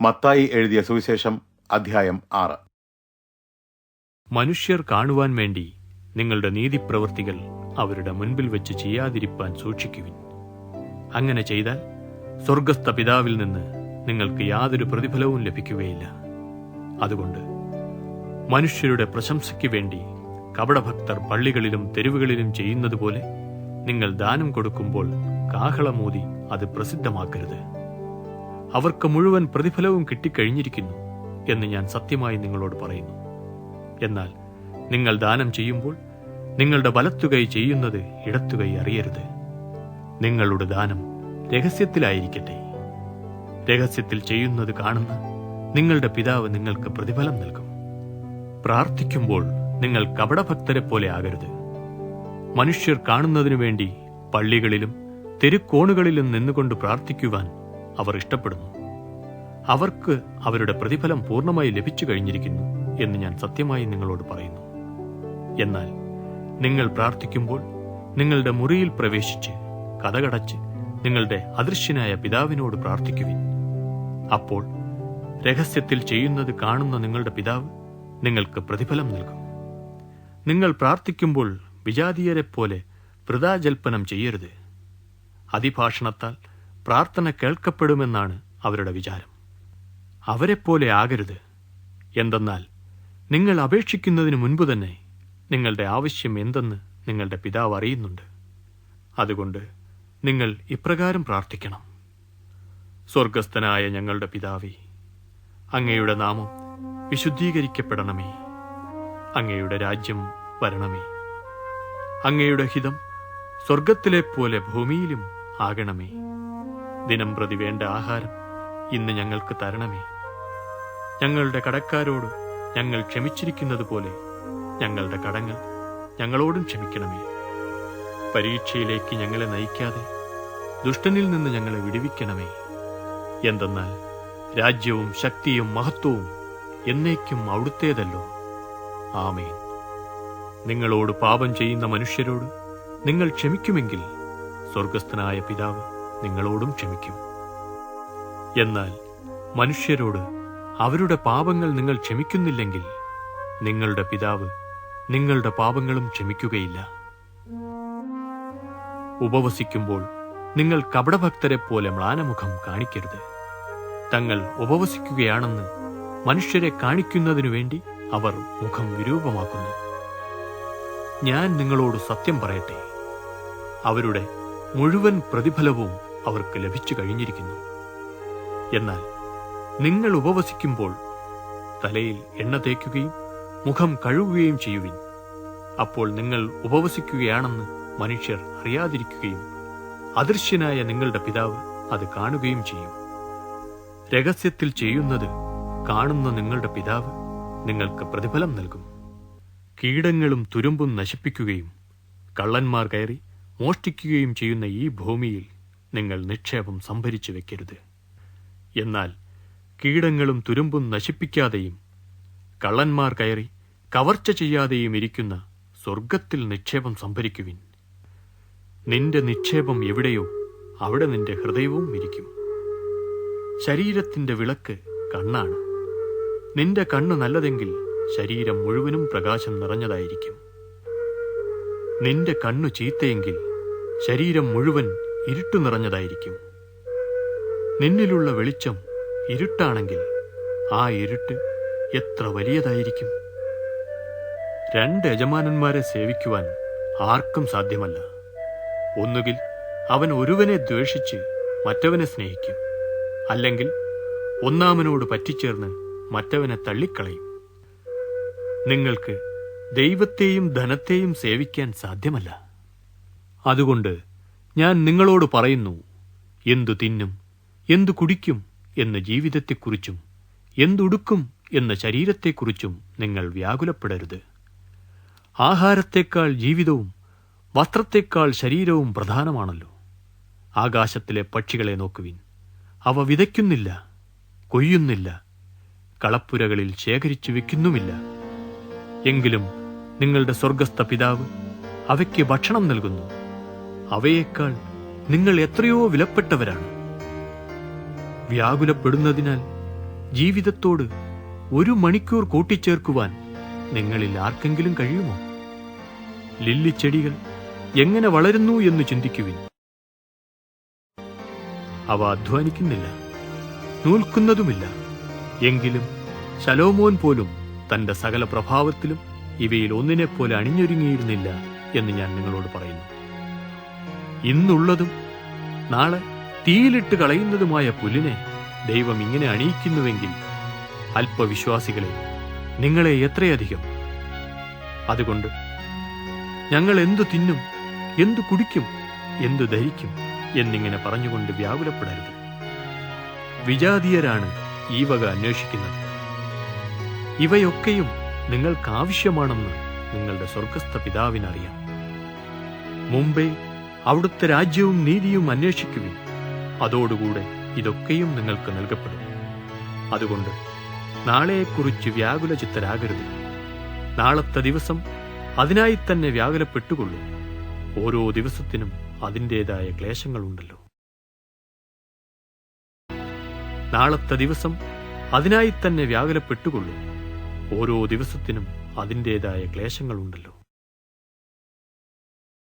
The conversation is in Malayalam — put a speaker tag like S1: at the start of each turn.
S1: മത്തായി എഴുതിയ സുവിശേഷം അധ്യായം ആറ്.
S2: മനുഷ്യർ കാണുവാൻ വേണ്ടി നിങ്ങളുടെ നീതിപ്രവൃത്തികൾ അവരുടെ മുൻപിൽ വെച്ച് ചെയ്യാതിരിപ്പാൻ സൂക്ഷിക്കുവിൻ. അങ്ങനെ ചെയ്താൽ സ്വർഗസ്ഥ പിതാവിൽ നിന്ന് നിങ്ങൾക്ക് യാതൊരു പ്രതിഫലവും ലഭിക്കുകയില്ല. അതുകൊണ്ട് മനുഷ്യരുടെ പ്രശംസയ്ക്ക് വേണ്ടി കപടഭക്തർ പള്ളികളിലും തെരുവുകളിലും ചെയ്യുന്നതുപോലെ നിങ്ങൾ ദാനം കൊടുക്കുമ്പോൾ കാഹളമൂതി അത് പ്രസിദ്ധമാക്കരുത്. അവർക്ക് മുഴുവൻ പ്രതിഫലവും കിട്ടിക്കഴിഞ്ഞിരിക്കുന്നു എന്ന് ഞാൻ സത്യമായി നിങ്ങളോട് പറയുന്നു. എന്നാൽ നിങ്ങൾ ദാനം ചെയ്യുമ്പോൾ നിങ്ങളുടെ വലത്തുകൈ ചെയ്യുന്നത് ഇടത്തുകൈ അറിയരുത്. നിങ്ങളുടെ ദാനം രഹസ്യത്തിലായിരിക്കട്ടെ. രഹസ്യത്തിൽ ചെയ്യുന്നത് കാണുന്ന നിങ്ങളുടെ പിതാവ് നിങ്ങൾക്ക് പ്രതിഫലം നൽകും. പ്രാർത്ഥിക്കുമ്പോൾ നിങ്ങൾ കപടഭക്തരെ പോലെ ആകരുത്. മനുഷ്യർ കാണുന്നതിനു വേണ്ടി പള്ളികളിലും തെരുക്കോണുകളിലും നിന്നുകൊണ്ട് പ്രാർത്ഥിക്കുവാൻ അവർ ഇഷ്ടപ്പെടുന്നു. അവർക്ക് അവരുടെ പ്രതിഫലം പൂർണമായി ലഭിച്ചു കഴിഞ്ഞിരിക്കുന്നു എന്ന് ഞാൻ സത്യമായി നിങ്ങളോട് പറയുന്നു. എന്നാൽ നിങ്ങൾ പ്രാർത്ഥിക്കുമ്പോൾ നിങ്ങളുടെ മുറിയിൽ പ്രവേശിച്ച് കഥകടച്ച് നിങ്ങളുടെ അദൃശ്യനായ പിതാവിനോട് പ്രാർത്ഥിക്കുവിൻ. അപ്പോൾ രഹസ്യത്തിൽ ചെയ്യുന്നത് കാണുന്ന നിങ്ങളുടെ പിതാവ് നിങ്ങൾക്ക് പ്രതിഫലം നൽകും. നിങ്ങൾ പ്രാർത്ഥിക്കുമ്പോൾ വിജാതീയരെ പോലെ വൃതാജൽപ്പനം ചെയ്യരുത്. അതിഭാഷണത്താൽ പ്രാർത്ഥന കേൾക്കപ്പെടുമെന്നാണ് അവരുടെ വിചാരം. അവരെപ്പോലെ ആകരുത്. എന്തെന്നാൽ നിങ്ങൾ അപേക്ഷിക്കുന്നതിന് മുൻപ് തന്നെ നിങ്ങളുടെ ആവശ്യം എന്തെന്ന് നിങ്ങളുടെ പിതാവ് അറിയുന്നുണ്ട്. അതുകൊണ്ട് നിങ്ങൾ ഇപ്രകാരം പ്രാർത്ഥിക്കണം. സ്വർഗസ്ഥനായ ഞങ്ങളുടെ പിതാവേ അങ്ങയുടെ നാമം വിശുദ്ധീകരിക്കപ്പെടണമേ. അങ്ങയുടെ രാജ്യം വരണമേ. അങ്ങയുടെ ഹിതം സ്വർഗത്തിലെ പോലെ ഭൂമിയിലും ആകണമേ. ദിനം പ്രതി വേണ്ട ആഹാരം ഇന്ന് ഞങ്ങൾക്ക് തരണമേ. ഞങ്ങളുടെ കടക്കാരോട് ഞങ്ങൾ ക്ഷമിച്ചിരിക്കുന്നത് പോലെ ഞങ്ങളുടെ കടങ്ങൾ ഞങ്ങളോടും ക്ഷമിക്കണമേ. പരീക്ഷയിലേക്ക് ഞങ്ങളെ നയിക്കാതെ ദുഷ്ടനിൽ നിന്ന് ഞങ്ങളെ വിടുവിക്കണമേ. എന്തെന്നാൽ രാജ്യവും ശക്തിയും മഹത്വവും എന്നേക്കും അവിടുത്തേതല്ലോ. ആമേൻ. നിങ്ങളോട് പാപം ചെയ്യുന്ന മനുഷ്യരോട് നിങ്ങൾ ക്ഷമിക്കുമെങ്കിൽ സ്വർഗസ്ഥനായ പിതാവ് നിങ്ങളോടും ക്ഷമിക്കും. എന്നാൽ മനുഷ്യരോട് അവരുടെ പാപങ്ങൾ നിങ്ങൾ ക്ഷമിക്കുന്നില്ലെങ്കിൽ നിങ്ങളുടെ പിതാവ് നിങ്ങളുടെ പാപങ്ങളും ക്ഷമിക്കുകയില്ല. ഉപവസിക്കുമ്പോൾ നിങ്ങൾ കപടഭക്തരെ പോലെ മ്ലാനമുഖം കാണിക്കരുത്. തങ്ങൾ ഉപവസിക്കുകയാണെന്ന് മനുഷ്യരെ കാണിക്കുന്നതിനു വേണ്ടി അവർ മുഖം വിരൂപമാക്കുന്നു. ഞാൻ നിങ്ങളോട് സത്യം പറയട്ടെ. അവരുടെ മുഴുവൻ പ്രതിഫലവും അവർക്ക് ലഭിച്ചു കഴിഞ്ഞിരിക്കുന്നു. എന്നാൽ നിങ്ങൾ ഉപവസിക്കുമ്പോൾ തലയിൽ എണ്ണ തേക്കുകയും മുഖം കഴുകുകയും ചെയ്യുവിൻ. അപ്പോൾ നിങ്ങൾ ഉപവസിക്കുകയാണെന്ന് മനുഷ്യർ അറിയാതിരിക്കുകയും അദൃശ്യനായ നിങ്ങളുടെ പിതാവ് അത് കാണുകയും ചെയ്യും. രഹസ്യത്തിൽ ചെയ്യുന്നത് കാണുന്ന നിങ്ങളുടെ പിതാവ് നിങ്ങൾക്ക് പ്രതിഫലം നൽകും. കീടങ്ങളും തുരുമ്പും നശിപ്പിക്കുകയും കള്ളന്മാർ കയറി മോഷ്ടിക്കുകയും ചെയ്യുന്ന ഈ ഭൂമിയിൽ നിങ്ങൾ നിക്ഷേപം സംഭരിച്ചു വെക്കരുത്. എന്നാൽ കീടങ്ങളും തുരുമ്പും നശിപ്പിക്കാതെയും കള്ളന്മാർ കയറി കവർച്ച ചെയ്യാതെയും ഇരിക്കുന്ന സ്വർഗത്തിൽ നിക്ഷേപം സംഭരിക്കുവിൻ. നിന്റെ നിക്ഷേപം എവിടെയോ അവിടെ നിന്റെ ഹൃദയവും ഇരിക്കും. ശരീരത്തിന്റെ വിളക്ക് കണ്ണാണ്. നിന്റെ കണ്ണ് നല്ലതെങ്കിൽ ശരീരം മുഴുവനും പ്രകാശം നിറഞ്ഞതായിരിക്കും. നിന്റെ കണ്ണു ചീത്തയെങ്കിൽ ശരീരം മുഴുവൻ ഇരുട്ടു നിറഞ്ഞതായിരിക്കും. നിന്നിലുള്ള വെളിച്ചം ഇരുട്ടാണെങ്കിൽ ആ ഇരുട്ട് എത്ര വലിയതായിരിക്കും? രണ്ട് യജമാനന്മാരെ സേവിക്കുവാൻ ആർക്കും സാധ്യമല്ല. ഒന്നുകിൽ അവൻ ഒരുവനെ ദ്വേഷിച്ച് മറ്റവനെ സ്നേഹിക്കും. അല്ലെങ്കിൽ ഒന്നാമനോട് പറ്റിച്ചേർന്ന് മറ്റവനെ തള്ളിക്കളയും. നിങ്ങൾക്ക് ദൈവത്തെയും ധനത്തെയും സേവിക്കാൻ സാധ്യമല്ല. അതുകൊണ്ട് ഞാൻ നിങ്ങളോട് പറയുന്നു എന്തു തിന്നും എന്തു കുടിക്കും എന്ന ജീവിതത്തെക്കുറിച്ചും എന്തുടുക്കും എന്ന ശരീരത്തെക്കുറിച്ചും നിങ്ങൾ വ്യാകുലപ്പെടരുത്. ആഹാരത്തേക്കാൾ ജീവിതവും വസ്ത്രത്തേക്കാൾ ശരീരവും പ്രധാനമാണല്ലോ. ആകാശത്തിലെ പക്ഷികളെ നോക്കുവിൻ അവ വിതയ്ക്കുന്നില്ല കൊയ്യുന്നില്ല കളപ്പുരകളിൽ ശേഖരിച്ചു വെക്കുന്നുമില്ല. എങ്കിലും നിങ്ങളുടെ സ്വർഗസ്ഥ പിതാവ് അവയ്ക്ക് ഭക്ഷണം നൽകുന്നു. അവയേക്കാൾ നിങ്ങൾ എത്രയോ വിലപ്പെട്ടവരാണ്. വ്യാകുലപ്പെടുന്നതിനാൽ ജീവിതത്തോട് ഒരു മണിക്കൂർ കൂട്ടിച്ചേർക്കുവാൻ നിങ്ങളിൽ ആർക്കെങ്കിലും കഴിയുമോ? ലില്ലിച്ചെടികൾ എങ്ങനെ വളരുന്നു എന്ന് ചിന്തിക്കുവിൻ. അവ അധ്വാനിക്കുന്നില്ല നൂൽക്കുന്നതുമില്ല. എങ്കിലും ശലോമോൻ പോലും തന്റെ സകല പ്രഭാവത്തിലും ഇവയിൽ ഒന്നിനെപ്പോലെ അണിഞ്ഞൊരുങ്ങിയിരുന്നില്ല എന്ന് ഞാൻ നിങ്ങളോട് പറയുന്നു. ഇന്നുള്ളതും നാളെ തീയിലിട്ട് കളയുന്നതുമായ പുല്ലിനെ ദൈവം ഇങ്ങനെ അണിയിക്കുന്നുവെങ്കിൽ അല്പവിശ്വാസികളെ നിങ്ങളെ എത്രയധികം? അതുകൊണ്ട് ഞങ്ങൾ എന്തു തിന്നും എന്തു കുടിക്കും എന്തു ധരിക്കും എന്നിങ്ങനെ പറഞ്ഞുകൊണ്ട് വ്യാകുലപ്പെടരുത്. വിജാതീയരാണ് ഈ വക അന്വേഷിക്കുന്നത്. ഇവയൊക്കെയും നിങ്ങൾക്കാവശ്യമാണെന്ന് നിങ്ങളുടെ സ്വർഗസ്ഥ പിതാവിനറിയാം. മുമ്പേ അവിടുത്തെ രാജ്യവും നീതിയും അന്വേഷിക്കുവിൻ. അതോടുകൂടെ ഇതൊക്കെയും നിങ്ങൾക്ക് നൽകപ്പെടും. അതുകൊണ്ട് നാളെയെക്കുറിച്ച് വ്യാകുല ചിത്തരാകരുത് നാളത്തെ ദിവസം അതിനായി തന്നെ വ്യാകുലപ്പെട്ടുകൊള്ളൂ. ഓരോ ദിവസത്തിനും അതിന്റെതായ ക്ലേശങ്ങളുണ്ടല്ലോ. നാളത്തെ ദിവസം അതിനായി തന്നെ വ്യാകുലപ്പെട്ടുകൊള്ളൂ. ഓരോ ദിവസത്തിനും അതിന്റെതായ ക്ലേശങ്ങളുണ്ടല്ലോ.